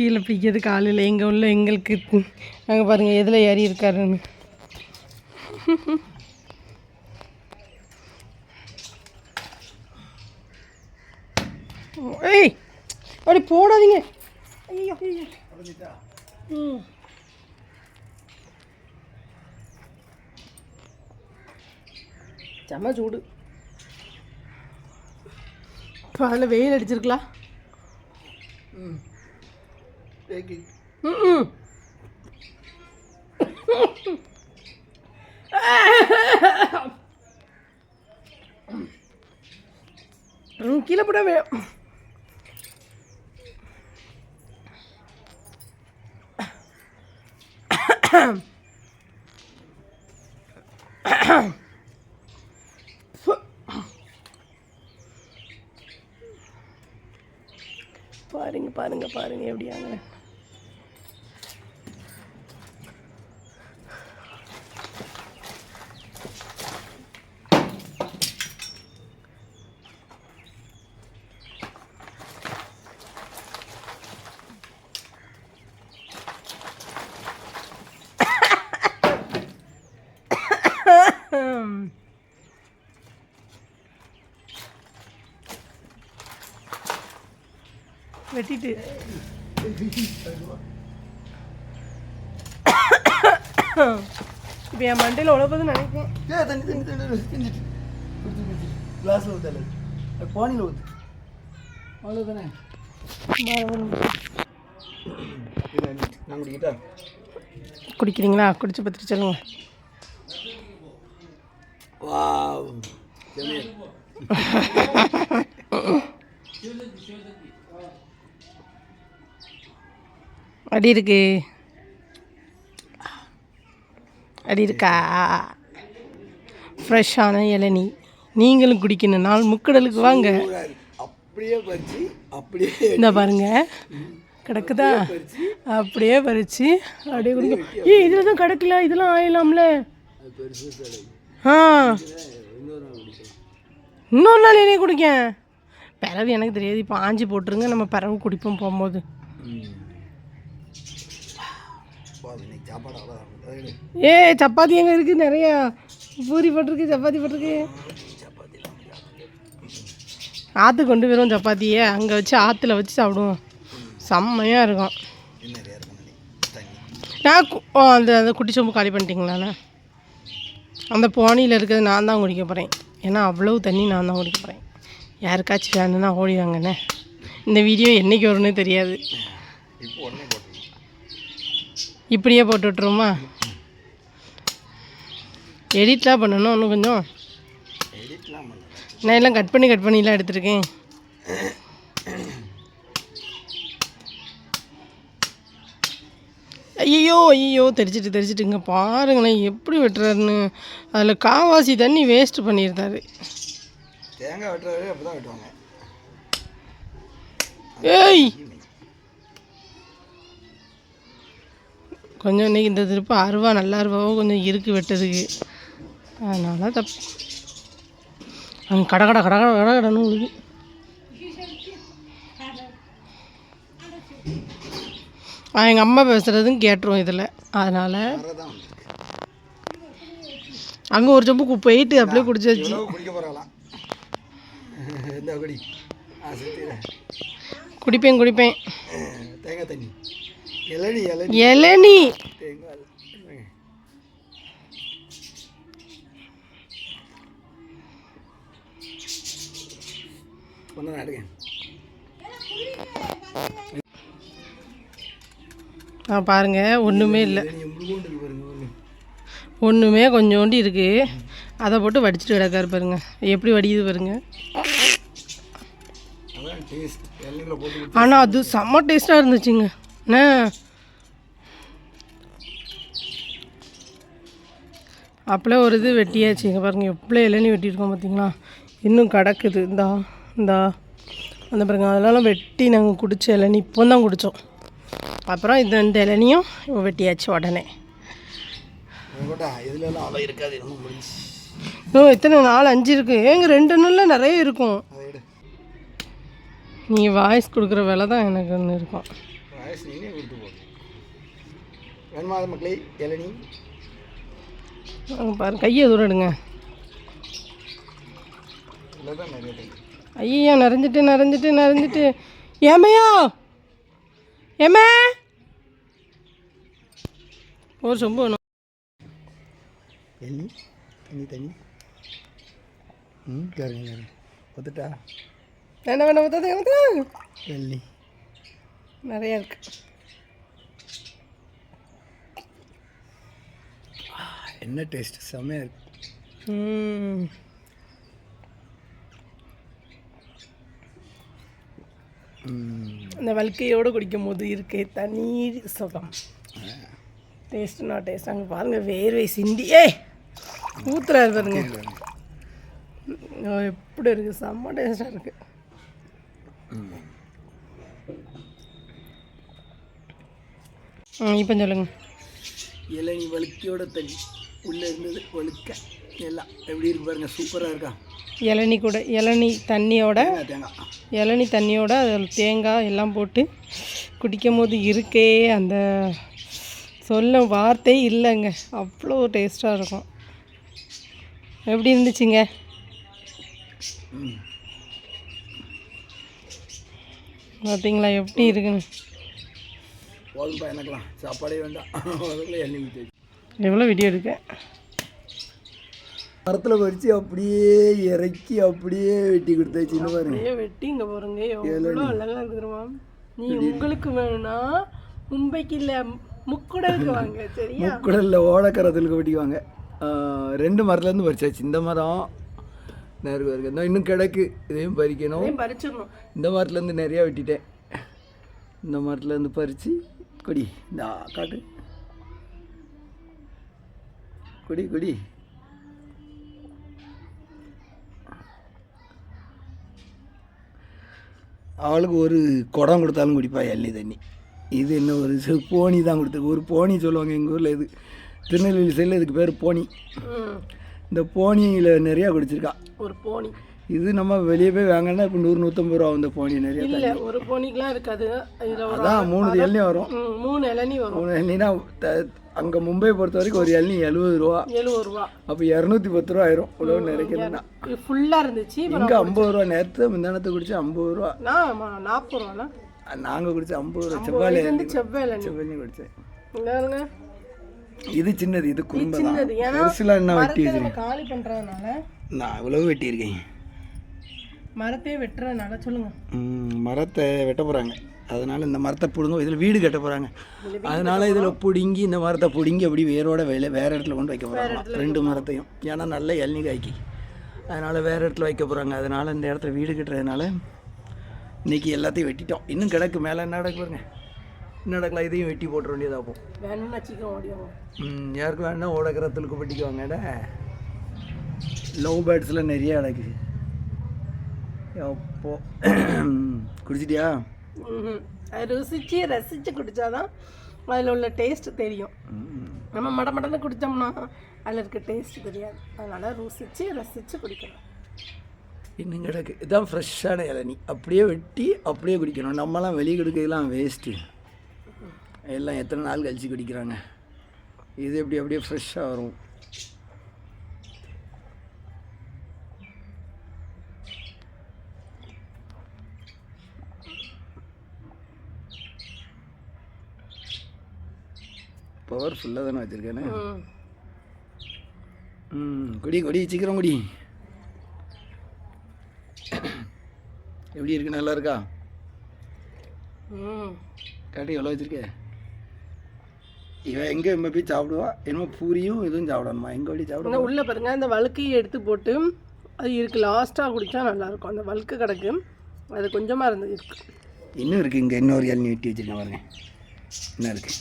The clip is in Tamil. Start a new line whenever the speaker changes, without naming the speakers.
கீழே பிடிக்கிறது காலையில் எங்கே உள்ள எங்களுக்கு அங்கே பாருங்கள் எதில் ஏறி இருக்காருன்னு. ஏய் அப்படி போடாதீங்க. ஐயோ. ஐயோ ம். செம்ம சூடு. இப்போ அதில் வெயில் அடிச்சிருக்கலாம் ம். ம் கீழே போட வே பாருங்க பாருங்க பாருங்க எப்படியாங்க? வெட்டிட்டு. இப்போ என் மண்டையில் உழப்பதுன்னு நினைக்கிறேன்.
தண்ணி தண்ணி தண்ணி கிளாஸில் ஊற்றல பானியில் ஊற்று அவ்வளோதானே நான் குடிக்கிட்டா
குடிக்கிறீங்களா? குடிச்சு பார்த்துட்டு சொல்லுங்க.
வாவ்
அடி இருக்கு. அடி இருக்கா? ஃப்ரெஷ்ஷான இளநீ. நீங்களும் குடிக்கணும். நாள் முக்கடலுக்கு வாங்க.
அப்படியே பறிச்சு அப்படியே
இந்த பாருங்க. கிடக்குதா? அப்படியே பறிச்சு. அப்படியே குடிக்க ஏய் இதில் தான் கிடக்கல. இதெல்லாம் ஆயிடலாம்ல. ஆ.
இன்னொரு நாள்
என்னைய குடிக்க. பிறவு எனக்கு தெரியாது இப்போ ஆஞ்சி போட்டுருங்க நம்ம பிறவு குடிப்போம் போகும்போது. ஏ சப்பாத்தி எங்கே இருக்குது நிறையா. பூரி போட்டிருக்கு சப்பாத்தி போட்டிருக்கு. ஆற்றுக்கு கொண்டு போயிடும் சப்பாத்தியை. அங்கே வச்சு ஆற்றுல வச்சு சாப்பிடுவோம். செம்மையாக இருக்கும். நான் அந்த அந்த குட்டி சொம்பு காலி பண்ணிட்டீங்களாண்ணே? அந்த போனியில் இருக்கிறது நான் தான் குடிக்க போகிறேன் ஏன்னா அவ்வளவு தண்ணி நான் தான் குடிக்க போகிறேன் யாருக்காச்சும் வேணும்னா ஓடிவாங்கண்ணே இந்த வீடியோ என்றைக்கு வரும்னே தெரியாது. இப்படியே போட்டு விட்ருமா எடிட்லாம் பண்ணணும் இன்னும் கொஞ்சம். நான் எல்லாம் கட் பண்ணி கட் பண்ணிலாம் எடுத்திருக்கேன். ஐயோ ஐயோ தெரிச்சிட்டு தெரிச்சிட்டு இங்கே பாருங்களேன் எப்படி வெட்டுறாருன்னு. அதில் காவாசி தண்ணி வேஸ்ட் பண்ணியிருந்தாரு.
தேங்காய் வெட்டுறவரே அப்படி தான் வெட்டுவாங்க.
ஏய்! கொஞ்சம் இன்னைக்கு இந்த திருப்ப அருவா நல்ல அருவாவோ கொஞ்சம் இருக்கு வெட்டதுக்கு அதனால தப்பு அங்கே கட கட கட கட கட கடன்னு உழுது. எங்கள் அம்மா பேசுகிறதும் கேட்டுரும் இதில். அதனால் அங்கே ஒரு சொம்பு போயிட்டு அப்படியே குடிச்சாச்சு குடிப்பேன் குடிப்பேன்.
தேங்காய் தண்ணி. இளநி இளநி.
இளநீ.
தேங்காய்.
ஆ பாருங்கள் ஒன்றுமே இல்லை. ஒன்றுமே கொஞ்சோண்டு இருக்குது அதை போட்டு வடிச்சிட்டு கிடக்காரு பாருங்க. எப்படி வடியுது பாருங்க. ஆனால் அது செம்ம டேஸ்ட்டாக இருந்துச்சுங்க. என்ன? அப்பளே ஒரு இது வெட்டியாச்சு இங்கே பாருங்கள் எவ்வளோ இளநீ வெட்டியிருக்கோம் பார்த்தீங்களா இன்னும் கிடக்குது. இந்தா இந்தா. அந்த பாருங்க அதெல்லாம் வெட்டி நாங்கள் குடிச்ச இளநீ இப்போ தான் குடித்தோம் அப்புறம் இந்த இந்த இளநியும் வெட்டியாச்சு உடனே.
இருக்காது
இன்னும் எத்தனை நாலு அஞ்சு இருக்குது ஏங்க ரெண்டு நாளில் நிறைய இருக்கும். நீங்கள் வாய்ஸ் கொடுக்குற வேலை தான் எனக்கு ஒன்று இருக்கும்.
மகேஷ் நீனே கொடுத்து போ. வேணுமா அது மக்களே? இளநீ?
அங்க பாருங்க கையை தூரம் எடுங்க. ஐயோ நிறைஞ்சிட்டு நிறைஞ்சிட்டு நிறைஞ்சிட்டு. ஏமையா ஏமே ஒரு சொம்பு வேணும்.
எண்ணி தண்ணி தண்ணி. ம் கேருங்க பார்த்துட்டா
வேண்டாம் வேண்டாம் பார்த்தாதே பார்த்தாதே.
எண்ணி.
நிறையா இருக்கு.
என்ன டேஸ்ட் செம்மையாக இருக்கு.
ம்.
ம்.
இந்த வல்கையோடு குடிக்கும் போது இருக்கே தனி சுகம். டேஸ்ட்னா டேஸ்ட் அங்கே பாருங்கள் வேர்வை சிந்தி. ஏ ஊத்துறாரு பாருங்க. எப்படி இருக்குது செம்ம டேஸ்ட்டாக இருக்குது இப்போ சொல்லுங்க.
இளநீ வழுக்கையோட தண்ணி. உள்ளே இருந்தது வழுக்க. எல்லாம் எப்படி இருக்கு பாருங்க? சூப்பராக இருக்கா?
இளநீ கூட இளநீ தண்ணியோட இளநீ தண்ணியோட அதில் தேங்காய் எல்லாம் போட்டு குடிக்கும் போது இருக்கே அந்த சொல்ல வார்த்தை இல்லைங்க. அவ்வளோ டேஸ்ட்டாக இருக்கும். எப்படி இருந்துச்சுங்க? பார்த்தீங்களா எப்படி இருக்குன்னு?
போதும்பா எனக்கலாம் சாப்பாடே வேண்டாம். எண்ணெய்
எவ்வளோ வீடியோ இருக்கு?
மரத்தில் பறித்து அப்படியே இறக்கி அப்படியே வெட்டி கொடுத்தாச்சு இன்னும் பாருங்க.
வெட்டி இங்கே பாருங்க. எவ்வளோ அழகாக இருக்கு தெரியுமா? நீ உங்களுக்கு வேணும்னா மும்பைக்கு இல்லை முக்குடலுக்கு வாங்க சரியா?
முக்குடலில் ஓடக்கரத்தில் வெட்டிக்குவாங்க ஆஹ், ரெண்டு மரத்துலேருந்து பறிச்சாச்சு. இந்த மரம் நேருக்கு இருக்கு இன்னும் கிடக்கு. இதையும் பறிக்கணும்.
பறிச்சிடணும்.
இந்த மரத்துலேருந்து நிறையா வெட்டிட்டேன். இந்த மரத்துலேருந்து பறித்து கொடி. இந்த காட்டு. கொடி கொடி. அவளுக்கு ஒரு குடம் கொடுத்தாலும் குடிப்பா எண்ணெய் தண்ணி. இது என்ன ஒரு சி- போனி தான் கொடுத்துருக்கு. ஒரு போனி சொல்லுவாங்க எங்கள் ஊரில் இது. திருநெல்வேலி சைடில் இதுக்கு பேர் போனி. இந்த போனியில் நிறையா குடிச்சிருக்கா.
ஒரு போனி.
இது நம்ம வெளியே போய் வாங்கினா இப்போ நூறு நூற்றம்பது ரூபா இந்த போனி நிறைய
இல்லை ஒரு போனிக்கெலாம் இருக்காது.
அதான் மூணு இளநீ வரும்.
மூணு இளநீ வரும்.
மூணு இளநினா அங்கே மும்பை பொறுத்த வரைக்கும் ஒரு இளநீ எழுபது ரூபா.
எழுபது ரூபா.
அப்போ இரநூத்தி பத்து ரூபா ஆயிரும். உழவு நிறைக்கணும்னா.
இது ஃபுல்லாக இருந்துச்சு
இங்கே ஐம்பது ரூபா நேரத்து முந்தானத்தை குடிச்சு ஐம்பது ரூபா.
நாற்பது ரூபாண்ணா.
நாங்கள் குடிச்ச ஐம்பது செவ்வாழை
இளநீ
செவ்வழி குடித்தேன் இது சின்னது இது குறும்பை பெருசுலாம் என்ன வெட்டி
காலி பண்ணுறதுனால
நான் இவ்வளவு வெட்டியிருக்கேன்.
மரத்தையே வெட்டுறதுனால சொல்லுங்க.
மரத்தை வெட்ட போகிறாங்க அதனால இந்த மரத்தை பிடுங்க இதில் வீடு கட்ட போகிறாங்க அதனால இதில் பிடுங்கி இந்த மரத்தை பிடுங்கி அப்படி வேரோட வேலை வேறு இடத்துல கொண்டு வைக்க போகிறாங்க ரெண்டு மரத்தையும். ஏன்னா நல்ல இளநீ காய்க்கு அதனால் வேறு இடத்துல வைக்க போகிறாங்க அதனால் இந்த இடத்துல வீடு கட்டுறதுனால இன்றைக்கி எல்லாத்தையும் வெட்டிட்டோம். இன்னும் கிடக்கு மேலே என்ன பாருங்க இன்னும் நடக்கலாம்? இதையும் வெட்டி போட்டுற வேண்டியதாக போகும்
வேணும்னா சீக்கிரம் ஓடிடுவோம்
ம், யாருக்கு வேணா ஓடக்கிறத்துக்கு வெட்டிக்குவாங்கடா லவ் பேர்ட்ஸில் நிறைய கிடக்குது அப்போ குடிச்சிட்டியா?
ருசிச்சு ரசித்து குடித்தாதான் அதில் உள்ள டேஸ்ட் தெரியும்.
ம்.
நம்ம மட மடன்னு குடித்தோம்னா அதில் இருக்க டேஸ்ட் தெரியாது. அதனால் ருசித்து ரசித்து குடிக்கணும்
இன்னும் கிடக்கு இதுதான் ஃப்ரெஷ்ஷான இளநீ. அப்படியே வெட்டி அப்படியே குடிக்கணும். நம்மலாம் வெளியே கொடுக்கலாம் வேஸ்ட்டு எல்லாம் எத்தனை நாள் கழிச்சு குடிக்கிறாங்க? இது எப்படி அப்படியே ஃப்ரெஷ்ஷாக வரும். பவர் ஃபுல்லாக தானே வச்சுருக்கேனே.
ம்.
ம் குடி குடி சீக்கிரம் குடி. எப்படி இருக்கு? நல்லா இருக்கா?
ம்.
காட்டி எவ்வளோ வச்சிருக்க? இவன் எங்கே போய் சாப்பிடுவா? என்னமோ பூரியும் இதுவும் சாப்பிடணுமா? எங்கே வழி சாப்பிடுவா
ஆனால் உள்ளே பாருங்க அந்த வழுக்கையை எடுத்து போட்டு அது இருக்கு லாஸ்ட்டாக குடித்தா நல்லாயிருக்கும் அந்த வழுக்கு கிடக்கு. அது கொஞ்சமாக இருந்தது இருக்கு.
இன்னும் இருக்குது இங்கே இன்னொரு இளநீ வெட்டி வச்சிருக்கேன் பாருங்க. இன்னும் இருக்குது